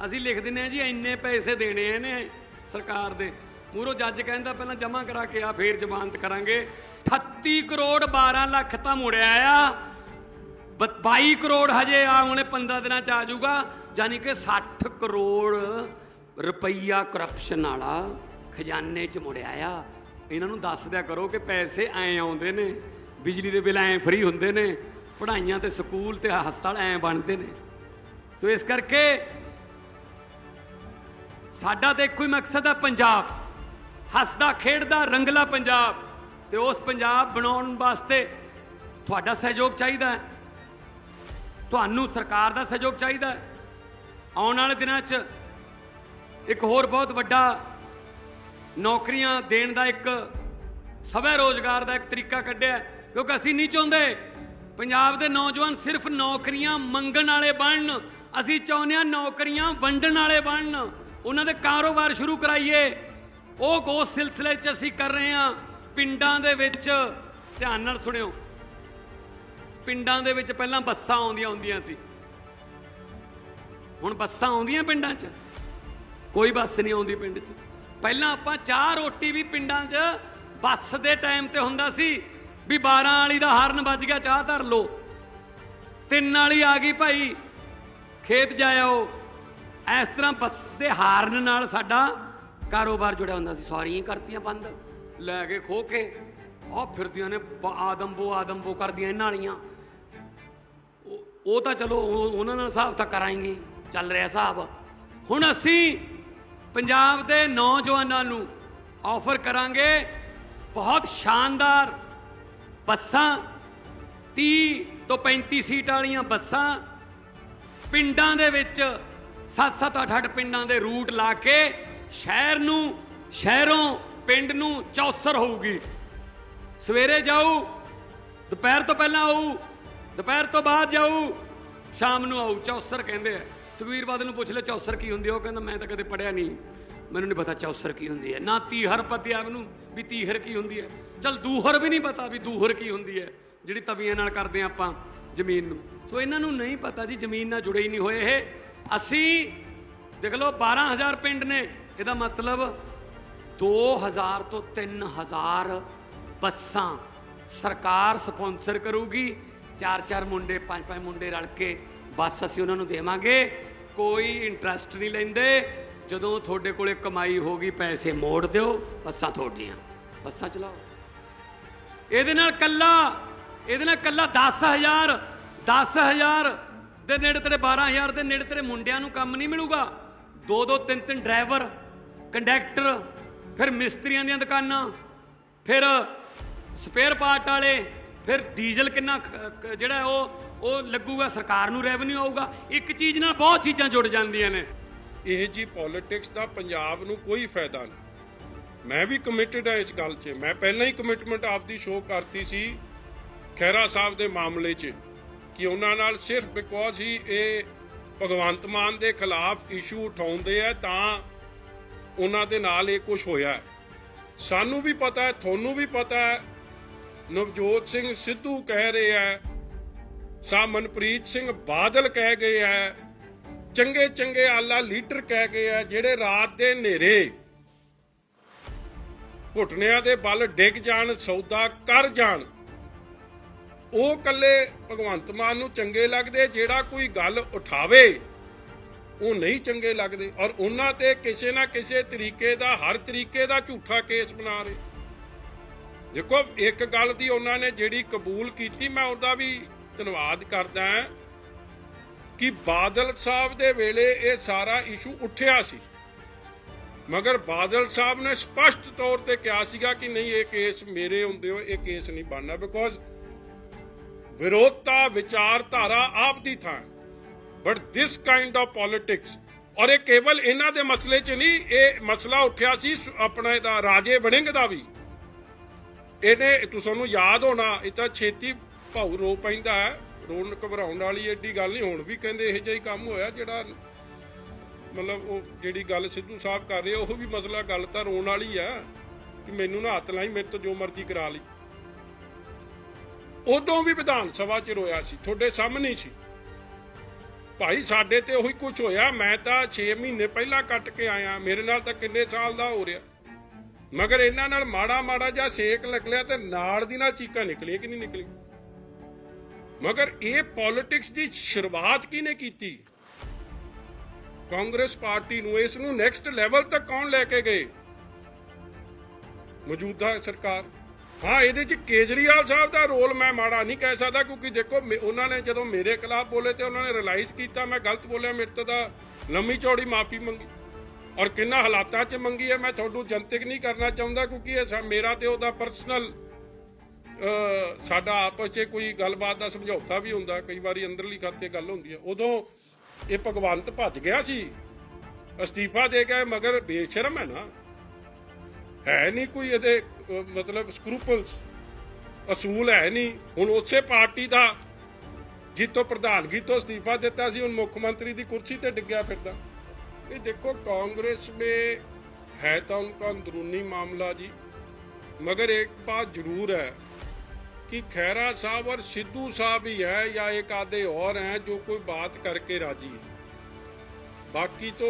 ਅਸੀਂ ਲਿਖ ਦਿੰਦੇ ਆ ਜੀ, ਇੰਨੇ ਪੈਸੇ ਦੇਣੇ ਆ ਨੇ ਸਰਕਾਰ ਦੇ। ਮੂਰੋ ਜੱਜ ਕਹਿੰਦਾ ਪਹਿਲਾਂ ਜਮ੍ਹਾਂ ਕਰਾ ਕੇ ਆ, ਫੇਰ ਜ਼ਮਾਨਤ ਕਰਾਂਗੇ। 38 ਕਰੋੜ 12 ਲੱਖ ਤਾਂ ਮੁੜਿਆ ਆ। ਬ- 22 ਕਰੋੜ ਹਜੇ ਆ, ਹੁਣੇ 15 ਦਿਨਾਂ ਚ ਆ ਜਾਊਗਾ। ਯਾਨੀ ਕਿ 60 ਕਰੋੜ ਰੁਪਈਆ ਕਰਪਸ਼ਨ ਵਾਲਾ ਖਜ਼ਾਨੇ ਚ ਮੁੜਿਆ ਆ। ਇਹਨਾਂ ਨੂੰ ਦੱਸ ਦਿਆ ਕਰੋ ਕਿ ਪੈਸੇ ਐ ਆਉਂਦੇ ਨੇ, ਬਿਜਲੀ ਦੇ ਬਿੱਲ ਐ ਫ੍ਰੀ ਹੁੰਦੇ ਨੇ, ਪੜ੍ਹਾਈਆਂ ਤੇ ਸਕੂਲ ਤੇ ਹਸਪਤਾਲ ਐ ਬਣਦੇ ਨੇ। ਸੋ ਇਸ ਕਰਕੇ ਸਾਡਾ ਤਾਂ ਇੱਕੋ ਹੀ ਮਕਸਦ ਹੈ ਪੰਜਾਬ। ਹੱਸਦਾ, ਖੇਡਦਾ, ਰੰਗਲਾ ਪੰਜਾਬ। ਤੇ ਉਸ ਪੰਜਾਬ ਬਣਾਉਣ ਵਾਸਤੇ ਤੁਹਾਡਾ ਸਹਿਯੋਗ ਚਾਹੀਦਾ ਹੈ। ਤੁਹਾਨੂੰ ਸਰਕਾਰ ਦਾ ਸਹਿਯੋਗ ਚਾਹੀਦਾ ਹੈ। ਆਉਣ ਵਾਲੇ ਦਿਨਾਂ 'ਚ ਇੱਕ ਹੋਰ ਬਹੁਤ ਵੱਡਾ ਨੌਕਰੀਆਂ ਦੇਣ ਦਾ ਇੱਕ ਸਵੈ ਰੋਜ਼ਗਾਰ ਦਾ ਇੱਕ ਤਰੀਕਾ ਕੱਢਿਆ ਕਿਉਂਕਿ ਅਸੀਂ ਨਹੀਂ ਚਾਹੁੰਦੇ ਪੰਜਾਬ ਦੇ ਨੌਜਵਾਨ ਸਿਰਫ ਨੌਕਰੀਆਂ ਮੰਗਣ ਵਾਲੇ ਬਣਨ। ਅਸੀਂ ਚਾਹੁੰਦੇ ਹਾਂ ਨੌਕਰੀਆਂ ਵੰਡਣ ਵਾਲੇ ਬਣਨ। ਉਹਨਾਂ ਦੇ ਕਾਰੋਬਾਰ ਸ਼ੁਰੂ ਕਰਾਈਏ। ਉਹ ਉਸ ਸਿਲਸਿਲੇ 'ਚ ਅਸੀਂ ਕਰ ਰਹੇ ਹਾਂ। ਪਿੰਡਾਂ ਦੇ ਵਿੱਚ, ਧਿਆਨ ਨਾਲ ਸੁਣਿਓ। ਪਿੰਡਾਂ ਦੇ ਵਿੱਚ ਪਹਿਲਾਂ ਬੱਸਾਂ ਆਉਂਦੀਆਂ ਹੁੰਦੀਆਂ ਸੀ। ਹੁਣ ਬੱਸਾਂ ਆਉਂਦੀਆਂ ਪਿੰਡਾਂ 'ਚ। ਕੋਈ ਬੱਸ ਨਹੀਂ ਆਉਂਦੀ ਪਿੰਡ 'ਚ। ਪਹਿਲਾਂ ਆਪਾਂ ਚਾਹ ਰੋਟੀ ਵੀ ਪਿੰਡਾਂ 'ਚ ਬੱਸ ਦੇ ਟਾਈਮ ਤੇ ਹੁੰਦਾ ਸੀ ਵੀ 12 ਵਾਲੀ ਦਾ ਹਾਰਨ ਵੱਜ ਗਿਆ, ਚਾਹ ਧਰ ਲੋ ਤਿੰਨ ਵਾਲੀ ਆ ਗਈ ਭਾਈ, ਖੇਤ ਜਾਇਓ। ਇਸ ਤਰ੍ਹਾਂ ਬੱਸ ਦੇ ਹਾਰਨ ਨਾਲ ਸਾਡਾ ਕਾਰੋਬਾਰ ਜੁੜਿਆ ਹੁੰਦਾ ਸੀ। ਸਾਰੀਆਂ ਹੀ ਕਰਤੀਆਂ ਬੰਦ। ਲੈ ਕੇ ਖੋ ਕੇ ਆਹ ਫਿਰਦੀਆਂ ਨੇ, ਬ- ਆਦਮਬੋ ਆਦਮਬੋ ਕਰਦੀਆਂ ਇਹਨਾਂ ਵਾਲੀਆਂ। ਉਹ- ਤਾਂ ਚਲੋ, ਉਹ- ਉਹਨਾਂ ਨਾਲ ਹਿਸਾਬ ਤਾਂ ਕਰਾਂਗੇ, ਚੱਲ ਰਿਹਾ ਹਿਸਾਬ। ਹੁਣ ਅਸੀਂ ਪੰਜਾਬ ਦੇ ਨੌਜਵਾਨਾਂ ਨੂੰ ਆਫਰ ਕਰਾਂਗੇ ਬਹੁਤ ਸ਼ਾਨਦਾਰ ਬੱਸਾਂ 30 ਤੋਂ 35 ਸੀਟ ਵਾਲੀਆਂ ਬੱਸਾਂ। ਪਿੰਡਾਂ ਦੇ ਵਿੱਚ 7-7 8-8 ਪਿੰਡਾਂ ਦੇ ਰੂਟ ਲਾ ਕੇ ਸ਼ਹਿਰ ਨੂੰ, ਸ਼ਹਿਰੋਂ ਪਿੰਡ ਨੂੰ ਚੌਸਰ ਹੋਊਗੀ। ਸਵੇਰੇ ਜਾਊ, ਦੁਪਹਿਰ ਤੋਂ ਪਹਿਲਾਂ ਆਊ, ਦੁਪਹਿਰ ਤੋਂ ਬਾਅਦ ਜਾਊ, ਸ਼ਾਮ ਨੂੰ ਆਊ, ਚੌਸਰ ਕਹਿੰਦੇ ਆ। ਸੁਖਵੀਰ ਬਾਦਲ ਨੂੰ ਪੁੱਛ ਲੈ, ਚੌਸਰ ਕੀ ਹੁੰਦੀ ਉਹ ਕਹਿੰਦਾ, ਮੈਂ ਤਾਂ ਕਦੇ ਪੜਿਆ ਨਹੀਂ। ਮੈਨੂੰ ਨਹੀਂ ਪਤਾ ਚੌਸਰ ਕੀ ਹੁੰਦੀ ਹੈ ਨਾ ਤੀਹਰ ਪਤਿਆ ਨੂੰ ਵੀ ਤੀਹਰ ਕੀ ਹੁੰਦੀ ਹੈ ਚਲ ਦੂਹਰ ਵੀ ਨਹੀਂ ਪਤਾ ਵੀ ਦੂਹਰ ਕੀ ਹੁੰਦੀ ਹੈ ਜਿਹੜੀ ਤਵੀਆਂ ਨਾਲ ਕਰਦੇ ਹਾਂ ਆਪਾਂ ਜ਼ਮੀਨ ਨੂੰ। ਸੋ ਇਹਨਾਂ ਨੂੰ ਨਹੀਂ ਪਤਾ ਜੀ, ਜ਼ਮੀਨ ਨਾਲ ਜੁੜੇ ਹੀ ਨਹੀਂ ਹੋਏ ਇਹ। ਅਸੀਂ ਦੇਖ ਲਓ 12000 ਪਿੰਡ ਨੇ। ਇਹਦਾ ਮਤਲਬ 2000 ਤੋਂ 3000 ਬੱਸਾਂ ਸਰਕਾਰ ਸਪਾਂਸਰ ਕਰੂਗੀ। ਚਾਰ ਚਾਰ ਮੁੰਡੇ, ਪੰਜ ਪੰਜ ਮੁੰਡੇ ਰਲ ਕੇ ਬੱਸ ਅਸੀਂ ਉਹਨਾਂ ਨੂੰ ਦੇਵਾਂਗੇ। ਕੋਈ ਇੰਟਰਸਟ ਨਹੀਂ ਲੈਂਦੇ। ਜਦੋਂ ਤੁਹਾਡੇ ਕੋਲੇ ਕਮਾਈ ਹੋਗੀ ਪੈਸੇ ਮੋੜ ਦਿਓ, ਬੱਸਾਂ ਤੁਹਾਡੀਆਂ। ਬੱਸਾਂ ਚਲਾਓ। ਇਹਦੇ ਨਾਲ ਕੱਲਾ, ਇਹਦੇ ਨਾਲ ਕੱਲਾ 10000 10000 ਦੇ ਨੇੜੇ ਤੇਰੇ 12000 ਦੇ ਨੇੜੇ ਤੇਰੇ ਮੁੰਡਿਆਂ ਨੂੰ ਕੰਮ ਨਹੀਂ ਮਿਲੂਗਾ। ਦੋ ਦੋ, ਤਿੰਨ ਤਿੰਨ ਡਰਾਈਵਰ, ਕੰਡਕਟਰ, ਫਿਰ ਮਿਸਤਰੀਆਂ ਦੀਆਂ ਦੁਕਾਨਾਂ, ਫਿਰ ਸਪੇਅਰ ਪਾਰਟ ਵਾਲੇ, ਫਿਰ ਡੀਜ਼ਲ ਕਿੰਨਾ ਖ- ਕ- ਜਿਹੜਾ ਉਹ ਉਹ ਲੱਗੂਗਾ, ਸਰਕਾਰ ਨੂੰ ਰੈਵਨਿਊ ਆਊਗਾ। ਇੱਕ ਚੀਜ਼ ਨਾਲ ਬਹੁਤ ਚੀਜ਼ਾਂ ਜੁੜ ਜਾਂਦੀਆਂ ਨੇ। ਇਹ ਜੀ ਪੋਲਿਟਿਕਸ ਦਾ ਪੰਜਾਬ ਨੂੰ ਕੋਈ ਫਾਇਦਾ ਨਹੀਂ। ਮੈਂ ਵੀ ਕਮਿਟਿਡ ਹਾਂ ਇਸ ਗੱਲ 'ਚ। ਮੈਂ ਪਹਿਲਾਂ ਹੀ ਕਮਿਟਮੈਂਟ ਆਪਦੀ ਸ਼ੋਅ ਕਰਤੀ ਸੀ ਖਹਿਰਾ ਸਾਹਿਬ ਦੇ ਮਾਮਲੇ 'ਚ। ਕਿ ਉਹਨਾਂ ਨਾਲ ਸਿਰਫ ਬਿਕੋਜ਼ ਹੀ ਇਹ ਭਗਵੰਤ ਮਾਨ ਦੇ ਖਿਲਾਫ ਇਸ਼ੂ ਉਠਾਉਂਦੇ ਆ, ਤਾਂ ਉਹਨਾਂ ਦੇ ਨਾਲ ਇਹ ਕੁਝ ਹੋਇਆ ਸਾਨੂੰ ਵੀ ਪਤਾ ਹੈ, ਤੁਹਾਨੂੰ ਵੀ ਪਤਾ ਹੈ, ਨਵਜੋਤ ਸਿੰਘ ਸਿੱਧੂ ਕਹਿ ਰਹੇ ਹੈ, ਸਾ ਮਨਪ੍ਰੀਤ ਸਿੰਘ ਬਾਦਲ ਕਹਿ ਗਏ ਹੈ, ਚੰਗੇ ਚੰਗੇ ਆਲਾ ਲੀਡਰ ਕਹਿ ਗਏ ਆ ਜਿਹੜੇ ਰਾਤ ਦੇ ਹਨੇਰੇ ਘੁਟਨਿਆਂ ਦੇ ਬਲ ਡਿੱਗ ਜਾਣ, ਸੌਦਾ ਕਰ ਜਾਣ ਉਹ ਕੱਲੇ ਭਗਵੰਤ ਮਾਨ ਨੂੰ ਚੰਗੇ ਲੱਗਦੇ, ਜਿਹੜਾ ਕੋਈ ਗੱਲ ਉਠਾਵੇ, ਉਹ ਨਹੀਂ ਚੰਗੇ ਲੱਗਦੇ। ਔਰ ਉਹਨਾਂ ਤੇ ਕਿਸੇ ਨਾ ਕਿਸੇ ਤਰੀਕੇ ਦਾ, ਹਰ ਤਰੀਕੇ ਦਾ ਝੂਠਾ ਕੇਸ ਬਣਾ ਰਹੇ। ਦੇਖੋ, ਇੱਕ ਗੱਲ ਦੀ ਉਹਨਾਂ ਨੇ ਜਿਹੜੀ ਕਬੂਲ ਕੀਤੀ, ਮੈਂ ਉਹਦਾ ਵੀ ਧੰਨਵਾਦ ਕਰਦਾ ਕਿ ਬਾਦਲ ਸਾਹਿਬ ਦੇ ਵੇਲੇ ਇਹ ਸਾਰਾ ਇਸ਼ੂ ਉੱਠਿਆ ਸੀ। ਮਗਰ ਬਾਦਲ ਸਾਹਿਬ ਨੇ ਸਪਸ਼ਟ ਤੌਰ ਤੇ ਕਿਹਾ ਸੀਗਾ ਕਿ ਨਹੀਂ, ਇਹ ਕੇਸ ਮੇਰੇ ਹੁੰਦੇ ਹੋ ਇਹ ਕੇਸ ਨਹੀਂ ਬਣਨਾ ਬਿਕੋਜ਼ ਵਿਰੋਧਤਾ, ਵਿਚਾਰਧਾਰਾ ਆਪ ਦੀ ਥਾਂ but this kind of politics ਔਰ ਇਹ ਕੇਵਲ ਇਹਨਾਂ ਦੇ ਮਸਲੇ 'ਚ ਨਹੀਂ, ਇਹ ਮਸਲਾ ਉੱਠਿਆ ਸੀ ਆਪਣਾ ਇਹਦਾ ਰਾਜੇ ਵੜਿੰਗ ਦਾ ਵੀ। ਇਹਨੇ ਤੁਹਾਨੂੰ ਯਾਦ ਹੋਣਾ, ਇਹ ਤਾਂ ਛੇਤੀ ਭਾਉ ਰੋ ਪੈਂਦਾ ਹੈ। ਰੋਣ ਘਬਰਾਉਣ ਵਾਲੀ ਏਡੀ ਗੱਲ ਨਹੀਂ, ਹੁਣ ਵੀ ਕਹਿੰਦੇ ਇਹੋ ਜਿਹਾ ਕੰਮ ਹੋਇਆ, ਜਿਹੜਾ ਮਤਲਬ ਉਹ ਜਿਹੜੀ ਗੱਲ ਸਿੱਧੂ ਸਾਹਿਬ ਕਰ ਰਹੇ ਉਹ ਵੀ ਮਸਲਾ ਗੱਲ ਤਾਂ ਰੋਣ ਵਾਲੀ ਆ, ਕਿ ਮੈਨੂੰ ਨਾ ਹੱਥ ਲਾਈ, ਮੇਰੇ ਤੋਂ ਜੋ ਮਰਜ਼ੀ ਕਰਾ ਲਈ। ਉਦੋਂ ਵੀ ਵਿਧਾਨ ਸਭਾ 'ਚ ਰੋਇਆ ਸੀ, ਤੁਹਾਡੇ ਸਾਹਮਣੇ ਸੀ। ਭਾਈ, ਸਾਡੇ ਤੇ ਉਹੀ ਕੁਝ ਹੋਇਆ, ਮੈਂ ਤਾਂ 6 ਮਹੀਨੇ ਪਹਿਲਾਂ ਕੱਟ ਕੇ ਆਇਆ, ਮੇਰੇ ਨਾਲ ਤਾਂ ਕਿੰਨੇ ਸਾਲ ਦਾ ਹੋ ਰਿਹਾ। ਮਗਰ ਇਹਨਾਂ ਨਾਲ ਮਾੜਾ ਮਾੜਾ ਜਿਹਾ ਸੇਕ ਲੱਗ ਲਿਆ ਤੇ ਨਾਲ ਦੀ ਨਾਲ ਚੀਕਾਂ ਨਿਕਲੀਆਂ ਕਿ ਨਹੀਂ ਨਿਕਲੀਆਂ? ਮਗਰ ਇਹ ਪੋਲਿਟਿਕਸ ਦੀ ਸ਼ੁਰੂਆਤ ਕਿਹਨੇ ਕੀਤੀ? ਕਾਂਗਰਸ ਪਾਰਟੀ ਨੂੰ ਇਸ ਨੂੰ ਨੈਕਸਟ ਲੈਵਲ ਤੱਕ ਕੌਣ ਲੈ ਕੇ ਗਏ? ਮੌਜੂਦਾ ਸਰਕਾਰ। ਹਾਂ, ਇਹਦੇ ਚ ਕੇਜਰੀਵਾਲ ਸਾਹਿਬ ਦਾ ਰੋਲ ਮੈਂ ਮਾੜਾ ਨਹੀਂ ਕਹਿ ਸਕਦਾ, ਕਿਉਂਕਿ ਦੇਖੋ, ਮੇ- ਉਹਨਾਂ ਨੇ ਜਦੋਂ ਮੇਰੇ ਖਿਲਾਫ ਬੋਲੇ ਤੇ ਉਹਨਾਂ ਨੇ ਰਿਅਲਾਈਜ਼ ਕੀਤਾ, ਮੈਂ ਗਲਤ ਬੋਲਿਆ, ਮੇਰੇ ਤੋਂ ਤਾਂ ਲੰਮੀ ਚੌੜੀ ਮਾਫੀ ਮੰਗੀ। ਔਰ ਕਿੰਨਾ ਹਾਲਾਤਾਂ 'ਚ ਮੰਗੀ ਹੈ, ਮੈਂ ਤੁਹਾਨੂੰ ਜਨਤਕ ਨਹੀਂ ਕਰਨਾ ਚਾਹੁੰਦਾ, ਕਿਉਂਕਿ ਇਹ ਸਾ- ਮੇਰਾ ਤੇ ਉਹਦਾ ਪਰਸਨਲ ਸਾਡਾ ਆਪਸ 'ਚ ਕੋਈ ਗੱਲਬਾਤ ਦਾ ਸਮਝੌਤਾ ਵੀ ਹੁੰਦਾ, ਕਈ ਵਾਰੀ ਅੰਦਰਲੀ ਖਾਤੇ ਗੱਲ ਹੁੰਦੀ ਹੈ। ਉਦੋਂ ਇਹ ਭਗਵੰਤ ਭੱਜ ਗਿਆ ਸੀ, ਅਸਤੀਫਾ ਦੇ ਕੇ ਮਗਰ ਬੇਸ਼ਰਮ ਹੈ ਨਾ। ਹੈ ਨਹੀਂ ਕੋਈ ਇਹਦੇ ਮਤਲਬ ਸਕਰੂਪਲਸ ਅਸੂਲ ਹੈ ਨਹੀਂ ਹੁਣ ਉਸੇ ਪਾਰਟੀ ਦਾ ਜਿੱਤੋਂ ਪ੍ਰਧਾਨਗੀ ਤੋਂ ਅਸਤੀਫਾ ਦਿੱਤਾ ਸੀ ਹੁਣ ਮੁੱਖ ਮੰਤਰੀ ਦੀ ਕੁਰਸੀ ਤੇ ਡਿੱਗਿਆ ਫਿਰਦਾ ਇਹ ਦੇਖੋ ਕਾਂਗਰਸ में है तो उनका अंदरूनी मामला जी मगर एक बात जरूर है कि खैरा साहब और सिद्धू साहब ही है या एक आधे और हैं जो कोई बात करके राजी है बाकी तो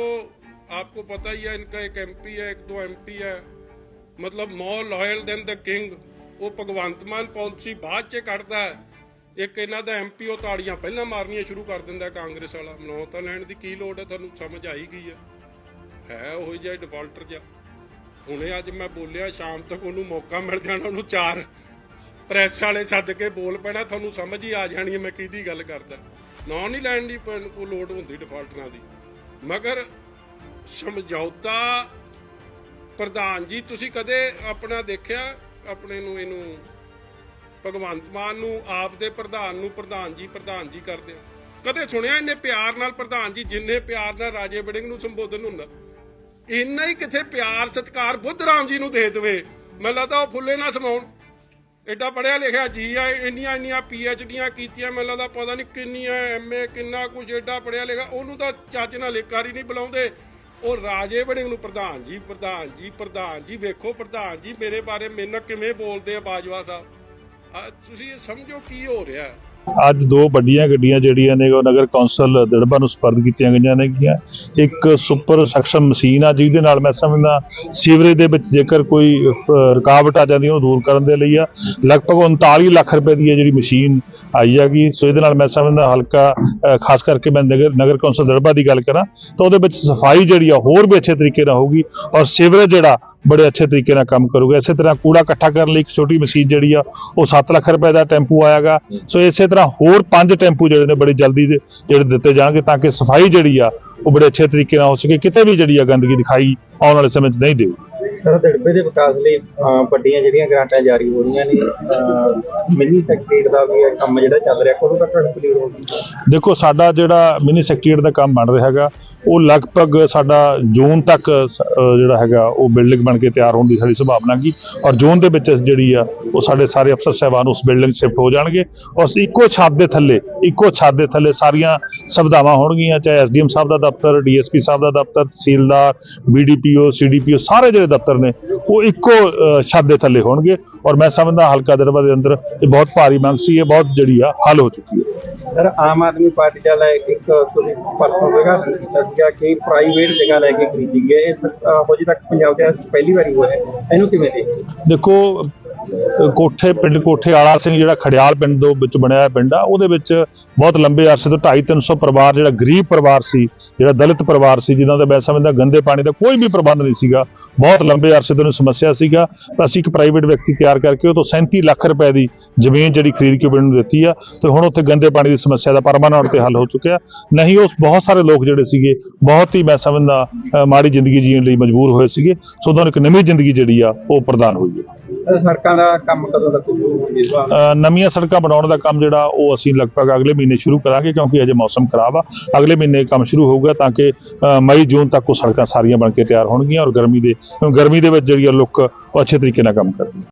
आपको पता ही है इनका एक एमपी है एक दो एमपी है ਮਤਲਬ more loyal than the king, ਉਹ ਭਗਵੰਤ ਮਾਨ ਪਾਲਿਸੀ ਬਾਅਦ ਚ ਕੱਢਦਾ ਹੈ। ਇੱਕ ਇਹਨਾਂ ਦਾ ਐਮਪੀ ਉਹ ਤਾੜੀਆਂ ਪਹਿਲਾਂ ਮਾਰਨੀਆਂ ਸ਼ੁਰੂ ਕਰ ਦਿੰਦਾ ਕਾਂਗਰਸ ਵਾਲਾ। ਮਨੋ ਤਾਂ ਲੈਣ ਦੀ ਕੀ ਲੋੜ ਹੈ, ਤੁਹਾਨੂੰ ਸਮਝ ਆਈ ਗਈ ਹੈ। ਹੈ ਉਹ ਜਿਹਾ ਡਿਫਾਲਟਰ ਜਿਹਾ। ਹੁਣੇ ਅੱਜ ਮੈਂ ਬੋਲਿਆ, ਸ਼ਾਮ ਤੱਕ ਉਹਨੂੰ ਮੌਕਾ ਮਿਲ ਜਾਣਾ, ਉਹਨੂੰ ਚਾਰ ਪ੍ਰੈਸ ਵਾਲੇ ਸੱਦ ਕੇ ਬੋਲ ਪੈਣਾ, ਤੁਹਾਨੂੰ ਸਮਝ ਹੀ ਆ ਜਾਣੀ ਹੈ ਮੈਂ ਕਿਹਦੀ ਗੱਲ ਕਰਦਾ। ਨਾਂ ਨਹੀਂ ਲੈਣ ਦੀ ਪ- ਕੋਈ ਲੋੜ ਹੁੰਦੀ ਡਿਫਾਲਟਰਾਂ ਦੀ। ਮਗਰ ਸਮਝੌਤਾ ਪ੍ਰਧਾਨ ਜੀ, ਤੁਸੀਂ ਕਦੇ ਆਪਣਾ ਦੇਖਿਆ ਆਪਣੇ ਨੂੰ ਇਹਨੂੰ ਭਗਵੰਤ ਮਾਨ ਨੂੰ, ਆਪ ਦੇ ਪ੍ਰਧਾਨ ਨੂੰ ਪ੍ਰਧਾਨ ਜੀ ਪ੍ਰਧਾਨ ਜੀ ਕਰਦੇ ਕਦੇ ਸੁਣਿਆ ਇਹਨੇ ਪਿਆਰ ਨਾਲ ਪ੍ਰਧਾਨ ਜੀ, ਜਿੰਨੇ ਪਿਆਰ ਨਾਲ ਰਾਜੇ ਵੜਿੰਗ ਨੂੰ ਸੰਬੋਧਨ ਹੁੰਦਾ? ਇੰਨਾ ਹੀ ਕਿਥੇ ਪਿਆਰ, ਸਤਿਕਾਰ ਬੁੱਧ ਰਾਮ ਜੀ ਨੂੰ ਦੇ ਦੇਵੇ? ਮੈਨੂੰ ਲੱਗਦਾ ਉਹ ਫੁੱਲੇ ਨਾ ਸਮਾਉਣ। ਐਡਾ ਪੜਿਆ ਲਿਖਿਆ ਜੀ ਆ, ਇੰਨੀਆਂ ਇੰਨੀਆਂ ਪੀ ਐਚ ਡੀਆਂ ਕੀਤੀਆਂ, ਮੈਨੂੰ ਲੱਗਦਾ ਪਤਾ ਨਹੀਂ ਕਿੰਨੀਆਂ ਐਮ ਏ ਕਿੰਨਾ ਕੁਝ ਐਡਾ ਪੜਿਆ ਲਿਖਿਆ। ਉਹਨੂੰ ਤਾਂ ਚੱਜ ਨਾਲ ਇੱਕ ਹੀ ਨਹੀਂ ਬੁਲਾਉਂਦੇ। ਉਹ ਰਾਜੇ ਬਣੇ ਨੂੰ ਪ੍ਰਧਾਨ ਜੀ ਪ੍ਰਧਾਨ ਜੀ ਪ੍ਰਧਾਨ ਜੀ, ਵੇਖੋ ਪ੍ਰਧਾਨ ਜੀ, ਮੇਰੇ ਬਾਰੇ ਮੇਰੇ ਨਾਲ ਕਿਵੇਂ ਬੋਲਦੇ ਆ ਬਾਜਵਾ ਸਾਹਿਬ? ਤੁਸੀਂ ਇਹ ਸਮਝੋ ਕੀ ਹੋ ਰਿਹਾ? ਹੈ ਅੱਜ ਦੋ ਵੱਡੀਆਂ ਗੱਡੀਆਂ ਜਿਹੜੀਆਂ ਨੇ ਉਹ ਨਗਰ ਕੌਂਸਲ ਦੜਬਾ ਨੂੰ ਸਪਰਦ ਕੀਤੀਆਂ ਗਈਆਂ ਨੇਗੀਆਂ ਇੱਕ ਸੁਪਰ ਸੈਕਸ਼ਨ ਮਸ਼ੀਨ ਆ, ਜਿਹਦੇ ਨਾਲ ਮੈਂ ਸਮਝਦਾ ਸੀਵਰੇਜ ਦੇ ਵਿੱਚ ਜੇਕਰ ਕੋਈ ਰੁਕਾਵਟ ਆ ਜਾਂਦੀ ਉਹਨੂੰ ਦੂਰ ਕਰਨ ਦੇ ਲਈ ਆ। ਲਗਭਗ 39 ਲੱਖ ਰੁਪਏ ਦੀ ਇਹ ਜਿਹੜੀ ਮਸ਼ੀਨ ਆਈ ਹੈਗੀ, ਸੋ ਇਹਦੇ ਨਾਲ ਮੈਂ ਸਮਝਦਾ ਹਲਕਾ ਖਾਸ ਕਰਕੇ ਮੈਂ ਨਗਰ ਨਗਰ ਕੌਂਸਲ ਦੜਬਾ ਦੀ ਗੱਲ ਕਰਾਂ, ਤਾਂ ਉਹਦੇ ਵਿੱਚ ਸਫ਼ਾਈ ਜਿਹੜੀ ਆ, ਹੋਰ ਵੀ ਅੱਛੇ ਤਰੀਕੇ ਨਾਲ ਹੋਊਗੀ। ਔਰ ਸੀਵਰੇਜ ਜਿਹੜਾ ਬੜੇ ਅੱਛੇ ਤਰੀਕੇ ਨਾਲ ਕੰਮ ਕਰੂਗਾ। ਇਸੇ ਤਰ੍ਹਾਂ ਕੂੜਾ ਇਕੱਠਾ ਕਰਨ ਲਈ ਇੱਕ ਛੋਟੀ ਮਸ਼ੀਨ ਜਿਹੜੀ ਆ, ਉਹ 7 ਲੱਖ ਰੁਪਏ ਦਾ ਟੈਂਪੂ ਆਏਗਾ ਸੋ ਇਸੇ ਤਰ੍ਹਾਂ ਹੋਰ ਪੰਜ ਟੈਂਪੂ ਜਿਹੜੇ ਨੇ ਬੜੇ ਜਲਦੀ ਜਿਹੜੇ ਦਿੱਤੇ ਜਾਣਗੇ ਤਾਂ ਕਿ ਸਫ਼ਾਈ ਜਿਹੜੀ ਆ, ਉਹ ਬੜੇ ਅੱਛੇ ਤਰੀਕੇ ਨਾਲ ਹੋ ਸਕੇ। ਕਿਤੇ ਵੀ ਜਿਹੜੀ ਆ ਗੰਦਗੀ ਦਿਖਾਈ ਆਉਣ ਵਾਲੇ ਸਮੇਂ 'ਚ ਨਹੀਂ ਦੇਊ ਸਰ ਦੜਬੇ ਦੇ ਵਿਕਾਸ ਲਈ ਅਹ, ਵੱਡੀਆਂ ਜਿਹੜੀਆਂ ਗ੍ਰਾਂਟਾਂ ਜਾਰੀ ਹੋ ਰਹੀਆਂ ਨੇ ਮਿਨੀ ਸੈਕਟਰੀਟ ਦਾ ਵੀ ਇਹ ਕੰਮ ਜਿਹੜਾ ਚੱਲ ਰਿਹਾ ਕਦੋਂ ਤੱਕ ਕੰਪਲੀਟ ਹੋਊਗੀ? ਦੇਖੋ ਸਾਡਾ ਜਿਹੜਾ ਮਿਨੀ ਸੈਕਟਰੀਏਟ ਦਾ ਕੰਮ ਬਣ ਰਿਹਾ ਹੈਗਾ ਉਹ ਲਗਭਗ ਸਾਡਾ ਜੂਨ ਤੱਕ ਸ- ਅਹ ਜਿਹੜਾ ਹੈਗਾ ਉਹ ਬਿਲਡਿੰਗ ਬਣ ਕੇ ਤਿਆਰ ਹੋਣ ਦੀ ਸਾਡੀ ਸੰਭਾਵਨਾ ਕੀ ਔਰ ਜੂਨ ਦੇ ਵਿੱਚ ਜਿਹੜੀ ਆ ਉਹ ਸਾਡੇ ਸਾਰੇ ਅਫਸਰ ਸਾਹਿਬਾਨ ਉਸ ਬਿਲਡਿੰਗ ਸ਼ਿਫਟ ਹੋ ਜਾਣਗੇ ਔਰ ਇੱਕੋ ਛੱਤ ਦੇ ਥੱਲੇ ਇੱਕੋ ਛੱਤ ਦੇ ਥੱਲੇ ਸਾਰੀਆਂ ਸੁਵਿਧਾਵਾਂ ਹੋਣਗੀਆਂ ਚਾਹੇ ਐਸਡੀਐਮ ਸਾਹਿਬ ਦਾ ਦਫ਼ਤਰ ਡੀਐਸਪੀ ਸਾਹਿਬ ਦਾ ਦਫ਼ਤਰ ਤਹਿਸੀਲਦਾਰ ਬੀਡੀਪੀਓ ਸੀਡੀਪੀਓ ਸਾਰੇ ਜਿਹੜੇ ਦਫ਼ਤਰ ਨੇ ਉਹ ਇੱਕੋ ਛੱਤ ਦੇ ਥੱਲੇ ਹੋਣਗੇ ਔਰ ਮੈਂ ਸਮਝਦਾ ਹਲਕਾ ਦਰਬਾ ਦੇ ਅੰਦਰ ਇਹ ਬਹੁਤ ਭਾਰੀ ਮੰਗ ਸੀ ਇਹ ਬਹੁਤ ਜਿਹੜੀ ਆ ਹੱਲ ਹੋ ਚੁੱਕੀ ਹੈ। ਸਰ ਆਮ ਆਦਮੀ ਪਾਰਟੀ ਦਾ ਲੈ ਇੱਕ ਤੁਸੀਂ ਪਰਸੋਂ ਜਗ੍ਹਾ ਕੀਤਾ ਸੀਗਾ ਕਿ ਪ੍ਰਾਈਵੇਟ ਜਗ੍ਹਾ ਲੈ ਕੇ ਖਰੀਦੀ ਗਈ ਇਹ ਹੋ ਜੀ ਤੱਕ ਪੰਜਾਬ ਦੇ ਪਹਿਲੀ ਵਾਰੀ ਹੋਇਆ ਹੈ। ਇਹਨੂੰ ਕਿਵੇਂ? ਦੇਖੋ ਕੋਠੇ, ਪਿੰਡ ਕੋਠੇ ਆਲਾ ਸਿੰਘ ਜਿਹੜਾ ਖੜਿਆਲ ਪਿੰਡ ਦੇ ਵਿੱਚ ਬਣਿਆ ਹੋਇਆ ਪਿੰਡ ਆ, ਉਹਦੇ ਵਿੱਚ ਬਹੁਤ ਲੰਬੇ ਅਰਸੇ ਤੋਂ 2.5 300 ਪਰਿਵਾਰ, ਜਿਹੜਾ ਗਰੀਬ ਪਰਿਵਾਰ ਸੀ, ਜਿਹੜਾ ਦਲਿਤ ਪਰਿਵਾਰ ਸੀ, ਜਿਨ੍ਹਾਂ ਦਾ ਮੈਂ ਸਮਝਦਾ ਗੰਦੇ ਪਾਣੀ ਦਾ ਕੋਈ ਵੀ ਪ੍ਰਬੰਧ ਨਹੀਂ ਸੀਗਾ, ਬਹੁਤ ਲੰਬੇ ਅਰਸੇ ਤੋਂ ਇਹਨੂੰ ਸਮੱਸਿਆ ਸੀਗਾ, ਤਾਂ ਅਸੀਂ ਇੱਕ ਪ੍ਰਾਈਵੇਟ ਵਿਅਕਤੀ ਤਿਆਰ ਕਰਕੇ ਉਹ ਤੋਂ 37 ਲੱਖ ਰੁਪਏ ਦੀ ਜ਼ਮੀਨ ਜਿਹੜੀ ਖਰੀਦ ਕੇ ਪਿੰਡ ਨੂੰ ਦਿੱਤੀ ਆ, ਤੇ ਹੁਣ ਉੱਥੇ ਗੰਦੇ ਪਾਣੀ ਦੀ ਸਮੱਸਿਆ ਦਾ ਪਰਮਾਨੈਂਟ ਤੇ ਹੱਲ ਹੋ ਚੁੱਕਿਆ ਨਹੀਂ ਉਸ ਬਹੁਤ ਸਾਰੇ ਲੋਕ ਜਿਹੜੇ ਸੀਗੇ, ਬਹੁਤ ਹੀ ਮੈਂ ਸਮਝਦਾ ਮਾੜੀ ਜ਼ਿੰਦਗੀ ਜੀਣ ਲਈ ਮਜਬੂਰ ਹੋਏ ਸੀਗੇ, ਸੋ ਉਹਨਾਂ ਨੂੰ ਇੱਕ ਨਵੀਂ ਜ਼ਿੰਦਗੀ ਜਿਹੜੀ ਆ, ਉਹ ਪ੍ਰਦਾਨ ਹੋਈ ਹੈ। ਸੜਕਾਂ ਦਾ ਕੰਮ ਕਦੋਂ ਤੱਕ ਸ਼ੁਰੂ ਹੋਊਗਾ ਅ, ਨਵੀਆਂ ਸੜਕਾਂ ਬਣਾਉਣ ਦਾ ਕੰਮ ਜਿਹੜਾ ਉਹ ਅਸੀਂ ਲਗਭਗ ਅਗਲੇ ਮਹੀਨੇ ਸ਼ੁਰੂ ਕਰਾਂਗੇ ਕਿਉਂਕਿ ਅਜੇ ਮੌਸਮ ਖਰਾਬ ਆ। ਅਗਲੇ ਮਹੀਨੇ ਕੰਮ ਸ਼ੁਰੂ ਹੋਊਗਾ ਤਾਂ ਕਿ ਅ, ਮਈ ਜੂਨ ਤੱਕ ਉਹ ਸੜਕਾਂ ਸਾਰੀਆਂ ਬਣ ਕੇ ਤਿਆਰ ਹੋਣਗੀਆਂ ਔਰ ਗਰਮੀ ਦੇ ਗਰਮੀ ਦੇ ਵਿੱਚ ਜਿਹੜੀ ਆ ਲੁੱਕ ਉਹ ਅੱਛੇ ਤਰੀਕੇ ਨਾਲ ਕੰਮ ਕਰਦੀ